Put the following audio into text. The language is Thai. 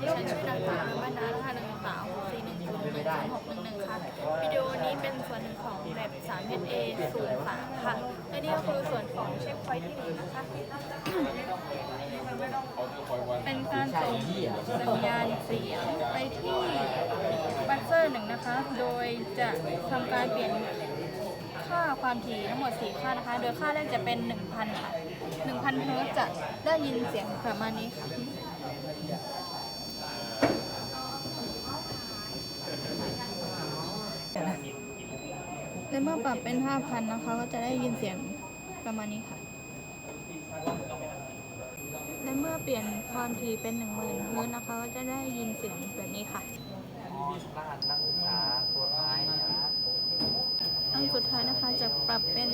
ดิฉันชื่อนางสาวน้ำมานานึ่งสาวสี่หนึ่งศูนย์หนึ่งสามหกหนึ่งหนึ่งค่ะวิดีโอนี้เป็นส่วนหนึ่งของแ a บสามเพชรเอศูนย์สามค่ะและนี่ก็คือส่วนของเช็คไฟที่หนึ่งนะคะเป็นการส่งสัญญาณเสียงไปที่บัสเซอร์หนึ่งนะคะ โดยจะทำการเปลี่ยนค่าความถี่ทั้งหมด 4 ค่านะคะ โดยค่าแรกจะเป็น 1,000 ค่ะ 1,000เฮิร์ตซ์จะได้ยินเสียงประมาณนี้ค่ะ และเมื่อปรับเป็น5,000นะคะ ก็จะได้ยินเสียงประมาณนี้ค่ะ และเมื่อเปลี่ยนความถี่เป็น 10,000เฮิร์ตซ์นะคะ ก็จะได้ยินเสียงแบบนี้ค่ะอันสุดท้ายนะคะจะปรับเป็น